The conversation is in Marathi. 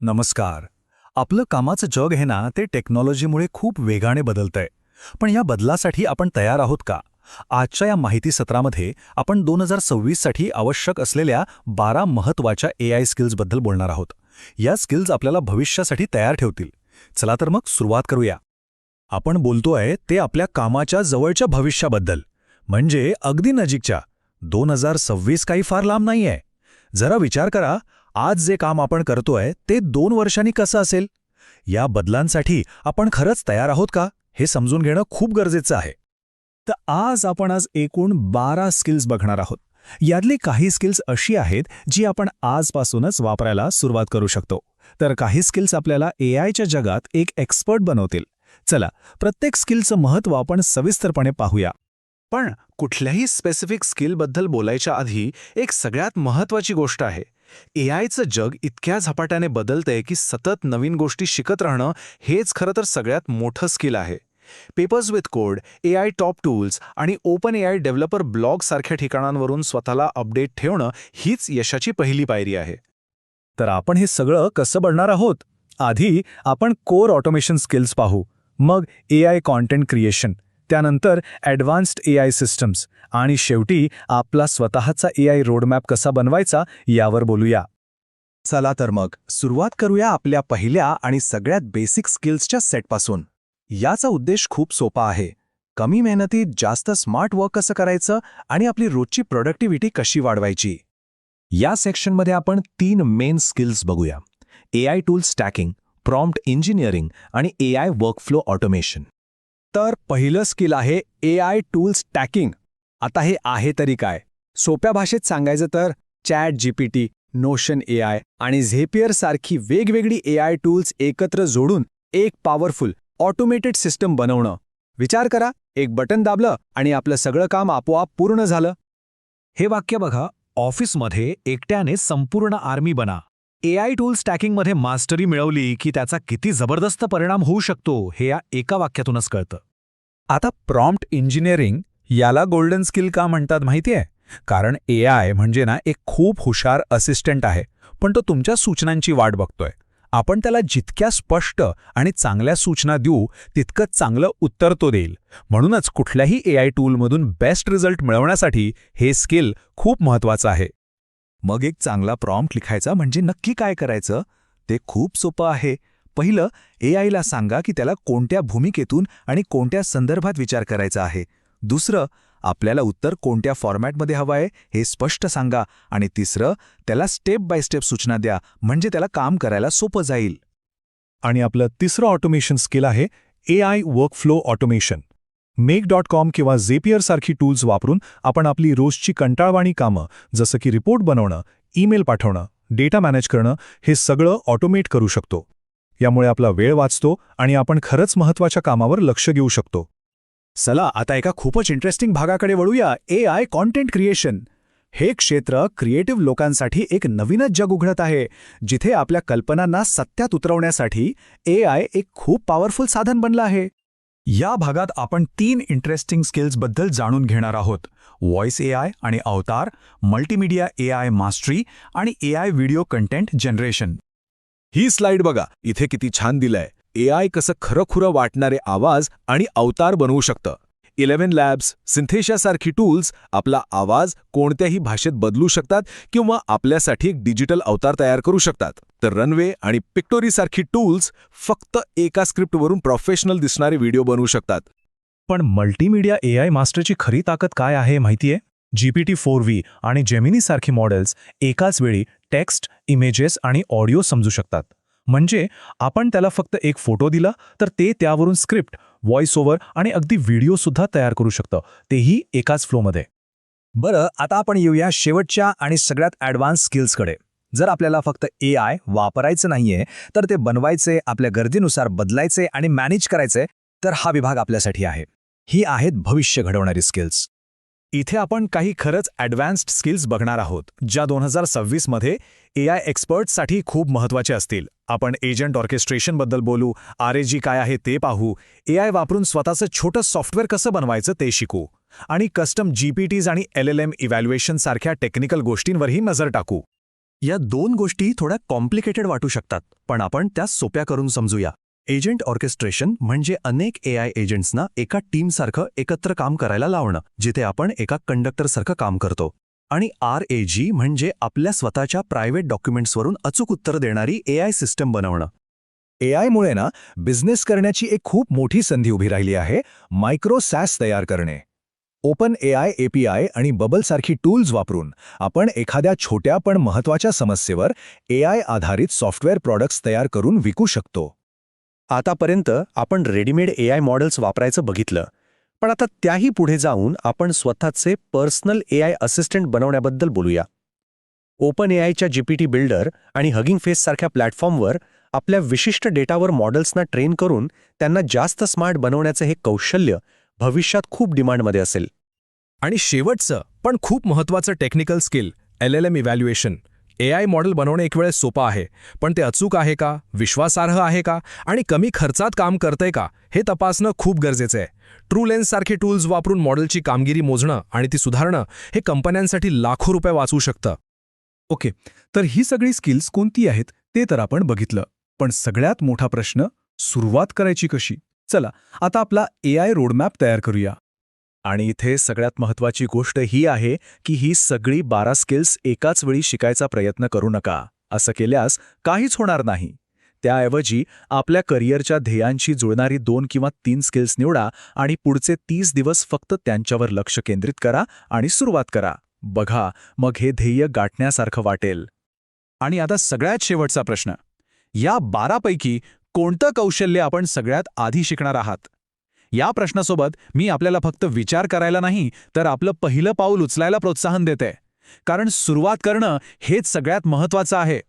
नमस्कार. आपलं कामाचं जग हे ना ते टेक्नॉलॉजीमुळे खूप वेगाने बदलतंय. पण या बदलासाठी आपण तयार आहोत का? आजच्या या माहिती सत्रामध्ये आपण दोन हजार सव्वीससाठी आवश्यक असलेल्या बारा महत्त्वाच्या ए आय स्किल्सबद्दल बोलणार आहोत. या स्किल्स आपल्याला भविष्यासाठी तयार ठेवतील. चला तर मग सुरुवात करूया. आपण बोलतोय ते आपल्या कामाच्या जवळच्या भविष्याबद्दल. म्हणजे अगदी नजीकच्या. दोन हजार सव्वीस काही फार लांब नाहीये. जरा विचार करा आज जे काम आपण करतोय ते दोन वर्षांनी कसं असेल? या बदलांसाठी आपण खरंच तयार आहोत का? हे समजून घेणं खूप गरजेचं आहे. तर आज आपण आज एकूण बारा स्किल्स बघणार आहोत. यातली काही स्किल्स अशी आहेत जी आपण आजपासूनच वापरायला सुरुवात करू शकतो. तर काही स्किल्स आपल्याला ए जगात एक एक्सपर्ट बनवतील. चला प्रत्येक स्किलचं महत्त्व आपण सविस्तरपणे पाहूया. पण कुठल्याही स्पेसिफिक स्किलबद्दल बोलायच्या आधी एक सगळ्यात महत्त्वाची गोष्ट आहे. ए आयचं जग इतक्या झपाट्याने बदलतंय की सतत नवीन गोष्टी शिकत राहणं हेच खरं तर सगळ्यात मोठं स्किल आहे. Papers with Code A I top tools आणि ओपन ए आय डेव्हलपर ब्लॉगसारख्या ठिकाणांवरून स्वतःला अपडेट ठेवणं हीच यशाची पहिली पायरी आहे. तर आपण हे सगळं कसं बनणार आहोत? आधी आपण कोर ऑटोमेशन स्किल्स पाहू. मग ए आय कॉन्टेंट क्रिएशन त्यानंतर ॲडव्हान्स्ड ए आय सिस्टम्स. आणि शेवटी आपला स्वतःचा ए आय रोडमॅप कसा बनवायचा यावर बोलूया. चला तर मग सुरुवात करूया आपल्या पहिल्या आणि सगळ्यात बेसिक स्किल्सच्या सेटपासून. याचा उद्देश खूप सोपा आहे. कमी मेहनतीत जास्त स्मार्ट वर्क कसं करायचं आणि आपली रोजची प्रोडक्टिव्हिटी कशी वाढवायची? या सेक्शनमध्ये आपण तीन मेन स्किल्स बघूया. A I tool stacking prompt engineering आणि ए आय वर्कफ्लो ऑटोमेशन. तर पहिलं स्किल आहे ए आय टूल्स टॅकिंग. आता हे आहे तरी काय? सोप्या भाषेत सांगायचं तर Chat GPT Notion A I आणि झेपियर सारखी वेगवेगळी ए आय टूल्स एकत्र जोडून एक पॉवरफुल ऑटोमेटेड सिस्टम बनवणं. विचार करा एक बटन दाबलं आणि आपलं सगळं काम आपोआप पूर्ण झालं. हे वाक्य बघा ऑफिसमध्ये एकट्याने संपूर्ण आर्मी बना. ए आय टूल स्टॅकिंगमध्ये मास्टरी मिळवली की त्याचा किती जबरदस्त परिणाम होऊ शकतो हे या एका वाक्यातूनच कळतं. आता प्रॉम्प्ट इंजिनिअरिंग याला गोल्डन स्किल का म्हणतात माहितीये कारण ए आय म्हणजे ना एक खूप हुशार असिस्टंट आहे पण तो तुमच्या सूचनांची वाट बघतोय. आपण त्याला जितक्या स्पष्ट आणि चांगल्या सूचना देऊ तितकं चांगलं उत्तर तो देईल. म्हणूनच कुठल्याही ए आय टूलमधून बेस्ट रिझल्ट मिळवण्यासाठी हे स्किल खूप महत्वाचं आहे. मग एक चांगला प्रॉम्प्ट लिखायचा म्हणजे नक्की काय करायचं? ते खूप सोपं आहे. पहिलं ए आयला सांगा की त्याला कोणत्या भूमिकेतून आणि कोणत्या संदर्भात विचार करायचा आहे. दुसरं आपल्याला उत्तर कोणत्या फॉर्मॅटमध्ये हवं आहे हे स्पष्ट सांगा. आणि तिसरं त्याला स्टेप बाय स्टेप सूचना द्या म्हणजे त्याला काम करायला सोपं जाईल. आणि आपलं तिसरं ऑटोमेशन स्किल आहे A I workflow automation. Make dot com किंवा झेपियर सारखी टूल्स वापरून आपण आपली रोजची कंटाळवाणी कामं जसं की रिपोर्ट बनवणं ईमेल पाठवणं डेटा मॅनेज करणं हे सगळं ऑटोमेट करू शकतो. यामुळे आपला वेळ वाचतो आणि आपण खरंच महत्त्वाच्या कामावर लक्ष घेऊ शकतो. चला आता एका खूपच इंटरेस्टिंग भागाकडे वळूया. ए आय कॉन्टेंट क्रिएशन हे क्षेत्र क्रिएटिव्ह लोकांसाठी एक नवीनच जग उघडत आहे जिथे आपल्या कल्पनांना सत्यात उतरवण्यासाठी ए आय एक खूप पॉवरफुल साधन बनलं आहे. या भागात आपण तीन इंटरेस्टिंग स्किल्सबद्दल जाणून घेणार आहोत. व्हॉइस ए आय आणि अवतार मल्टीमीडिया ए आय मास्टरी आणि A I video content generation he slide बघा इथे किती छान दिलंय. ए आय कसं खरंखुरं वाटणारे आवाज आणि अवतार बनवू शकतं. इलेव्हन लॅब्स सिंथेशासारखी टूल्स आपला आवाज कोणत्याही भाषेत बदलू शकतात किंवा आपल्यासाठी एक डिजिटल अवतार तयार करू शकतात. तर रनवे आणि पिक्टोरीसारखी टूल्स फक्त एका स्क्रिप्टवरून प्रोफेशनल दिसणारे व्हिडिओ बनवू शकतात. पण मल्टीमीडिया ए आय मास्टरची खरी ताकद काय आहे माहितीये? जीपीटी फोर व्ही आणि जेमिनीसारखी मॉडेल्स एकाच वेळी टेक्स्ट इमेजेस आणि ऑडिओ समजू शकतात. म्हणजे आपण त्याला फक्त एक फोटो दिला तर ते त्यावरून स्क्रिप्ट व्हॉइस ओव्हर आणि अगदी व्हिडिओसुद्धा तयार करू शकतं. तेही एकाच फ्लोमध्ये. बरं आता आपण येऊया शेवटच्या आणि सगळ्यात ॲडव्हान्स स्किल्सकडे. जर आपल्याला फक्त ए आय वापरायचं नाहीये तर ते बनवायचे आपल्या गरजेनुसार बदलायचे आणि मॅनेज करायचे तर हा विभाग आपल्यासाठी आहे. ही आहेत भविष्य घडवणारी स्किल्स. इथे आपण काही खरंच ॲडव्हान्स्ड स्किल्स बघणार आहोत ज्या दोन हजार सव्वीसमध्ये ए आय एक्सपर्ट्ससाठी खूप महत्त्वाचे असतील. आपण एजंट ऑर्केस्ट्रेशनबद्दल बोलू आर ए जी काय आहे ते पाहू ए आय वापरून स्वतःचं छोटं सॉफ्टवेअर कसं बनवायचं ते शिकू आणि कस्टम जीपीटीज आणि एल एल एम इव्हॅल्युएशन सारख्या टेक्निकल गोष्टींवरही नजर टाकू. या दोन गोष्टी थोड्या कॉम्प्लिकेटेड वाटू शकतात पण आपण त्या सोप्या करून समजूया. एजंट ऑर्केस्ट्रेशन म्हणजे अनेक ए आय एजंट्सना एका टीमसारखं एकत्र काम करायला लावणं जिथे आपण एका कंडक्टरसारखं काम करतो. आणि आर ए जी म्हणजे आपल्या स्वतःच्या प्रायव्हेट डॉक्युमेंट्सवरून अचूक उत्तर देणारी ए आय सिस्टम बनवणं. ए आयमुळे ना बिझनेस करण्याची एक खूप मोठी संधी उभी राहिली आहे मायक्रो सॅस तयार करणे. ओपन ए आय एपीआय आणि बबलसारखी टूल्स वापरून आपण एखाद्या छोट्या पण महत्त्वाच्या समस्येवर ए आय आधारित सॉफ्टवेअर प्रॉडक्ट्स तयार करून विकू शकतो. आतापर्यंत आपण रेडीमेड ए आय मॉडेल्स वापरायचं बघितलं. पण आता त्याही पुढे जाऊन आपण स्वतःचे पर्सनल ए आय असिस्टंट बनवण्याबद्दल बोलूया. ओपन ए आयच्या जीपीटी बिल्डर आणि हगिंग फेस सारख्या प्लॅटफॉर्मवर आपल्या विशिष्ट डेटावर मॉडेल्सना ट्रेन करून त्यांना जास्त स्मार्ट बनवण्याचं हे कौशल्य भविष्यात खूप डिमांडमध्ये असेल. आणि शेवटचं पण खूप महत्वाचं technical skill L L M evaluation. A I model बनवणे एक वेळेस सोपं आहे पण ते अचूक आहे का? विश्वासार्ह आहे का? आणि कमी खर्चात काम करतंय का? हे तपासणं खूप गरजेचं आहे. ट्रू लेन्ससारखे टूल्स वापरून मॉडेलची कामगिरी मोजणं आणि ती सुधारणं हे कंपन्यांसाठी लाखो रुपये वाचवू शकतं. ओके तर ही सगळी स्किल्स कोणती आहेत ते तर आपण बघितलं पण सगळ्यात मोठा प्रश्न सुरुवात करायची कशी? चला आता आपला ए आय रोडमॅप तयार करूया. आणि इथे सगळ्यात महत्वाची गोष्ट ही आहे की ही सगळी बारा स्किल्स एकाच वेळी शिकायचा प्रयत्न करू नका. असं केल्यास काहीच होणार नाही. त्याऐवजी आपल्या करिअरच्या ध्येयांशी जुळणारी दोन किंवा तीन स्किल्स निवडा आणि पुढचे तीस दिवस फक्त त्यांच्यावर लक्ष केंद्रित करा आणि सुरुवात करा. बघा मग हे ध्येय गाठण्यासारखं वाटेल. आणि आता सगळ्यात शेवटचा प्रश्न. या बारापैकी कोणतं कौशल्य आपण सगळ्यात आधी शिकणार आहात? या प्रश्नासोबत मी आपल्याला फक्त विचार करायला नाही तर आपलं पहिलं पाऊल उचलायला प्रोत्साहन देते. कारण सुरुवात करणं हेच सगळ्यात महत्वाचं आहे.